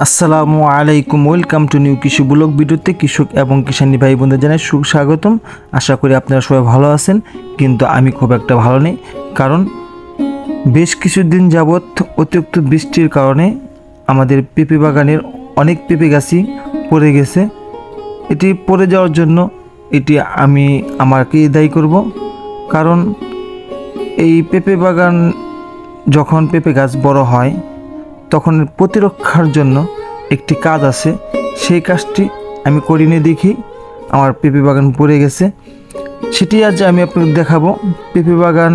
আসসালামু আলাইকুম, welcome to new Krishi blog ভিডিওতে কৃষক এবং কিষানী ভাই বোনদের জানাই সুস্বাগতম। আশা করি আপনারা সবাই ভালো আছেন, কিন্তু আমি খুব একটা ভালো নেই, কারণ বেশ কিছুদিন যাবৎ অতিরিক্ত বৃষ্টির কারণে আমাদের পেঁপে বাগানের অনেক পেঁপে গাছই পড়ে গেছে। এটি পড়ে যাওয়ার জন্য এটি আমি আমাকেই দায়ী করব, কারণ এই পেঁপে বাগান যখন পেঁপে গাছ বড় হয় তখন প্রতিরক্ষার জন্য একটি কাজ আছে। সেই কাজটি আমি করিনি দেখি। আমার পেঁপে বাগান পড়ে গেছে। সেটি আজ আমি আপনাকে দেখাবো। পেঁপে বাগান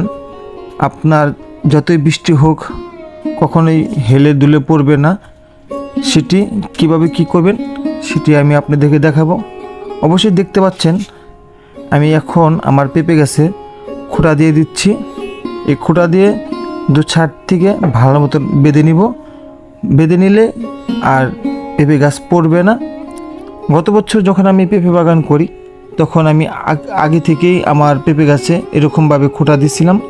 আপনার যতই বৃষ্টি হোক, কখনোই হেলে দুলে পড়বে না। সেটি কীভাবে কি করবেন, সেটি আমি আপনাদেরকে দেখাবো। অবশ্যই দেখতে পাচ্ছেন, আমি এখন আমার পেঁপে গেছে খুঁটা দিয়ে দিচ্ছি। এই খুঁটা দিয়ে দু ছাদ থেকে ভালো মতো বেঁধে নিব। বেঁধে নিলে আর পেঁপে গাছ পড়বে না। গত বছর যখন আমি পেঁপে বাগান করি, তখন আমি আগ- থেকেই আমার পেঁপে গাছে এরকমভাবে খুঁটা দিছিলাম।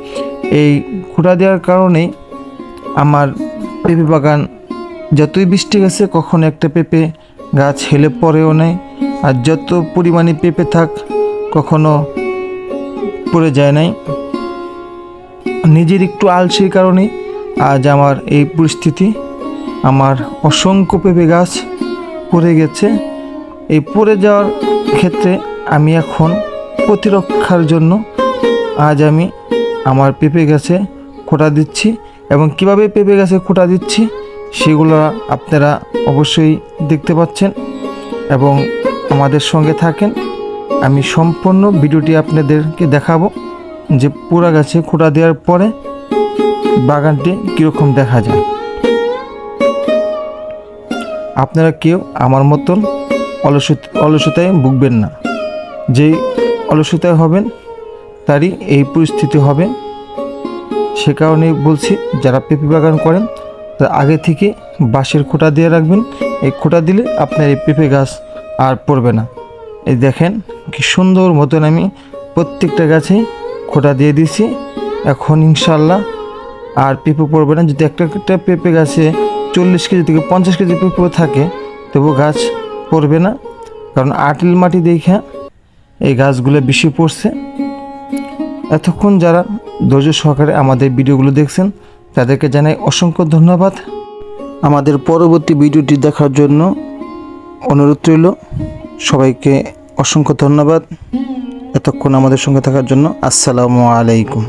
এই খুঁটা দেওয়ার কারণেই আমার পেঁপে বাগান যতই বৃষ্টি গেছে, কখনো একটা পেঁপে গাছ হেলে পড়েও নেয় আর যত পরিমাণে পেঁপে থাক, কখনো পড়ে যায় নাই। নিজের একটু আলসির কারণে আজ আমার এই পরিস্থিতি আমার অসংখ্য পেঁপে গাছ পড়ে গেছে। এই পড়ে যাওয়ার ক্ষেত্রে আমি এখন প্রতিরক্ষার জন্য আজ আমি আমার পেঁপে গাছে খোঁটা দিচ্ছি এবং কীভাবে পেঁপে গাছে খোঁটা দিচ্ছি সেগুলো আপনারা অবশ্যই দেখতে পাচ্ছেন এবং আমাদের সঙ্গে থাকেন। আমি সম্পূর্ণ ভিডিওটি আপনাদেরকে দেখাবো যে পুরা গাছে খোঁটা দেওয়ার পরে বাগানটি কীরকম দেখা যায়। আপনারা কেউ আমার মতন অলসত, অলসতায় ভুগবেন না। যেই অলসতায় হবেন, তারই এই পরিস্থিতি হবে। সে কারণে বলছি, যারা পেঁপে বাগান করেন, তারা আগে থেকে বাঁশের খোঁটা দিয়ে রাখবেন। এই খোঁটা দিলে আপনার এই পেঁপে গাছ আর পড়বে না। এই দেখেন, কি সুন্দর মতন আমি প্রত্যেকটা গাছেই খোঁটা দিয়ে দিছি এখন ইনশাল্লাহ আর পেঁপে পড়বে না। যদি একটা একটা পেঁপে গাছে চল্লিশ কেজি থেকে পঞ্চাশ কেজি পেঁপে থাকে তবু গাছ পড়বে না। কারণ আটিল মাটি দেখে এই গাছগুলো বেশি পড়ছে। এতক্ষণ যারা ধৈর্য সহকারে আমাদের ভিডিওগুলো দেখছেন, তাদেরকে জানাই অসংখ্য ধন্যবাদ। আমাদের পরবর্তী ভিডিওটি দেখার জন্য অনুরোধ রইল। সবাইকে অসংখ্য ধন্যবাদ। এতক্ষণ আমাদের সঙ্গে থাকার জন্য আসসালামু আলাইকুম।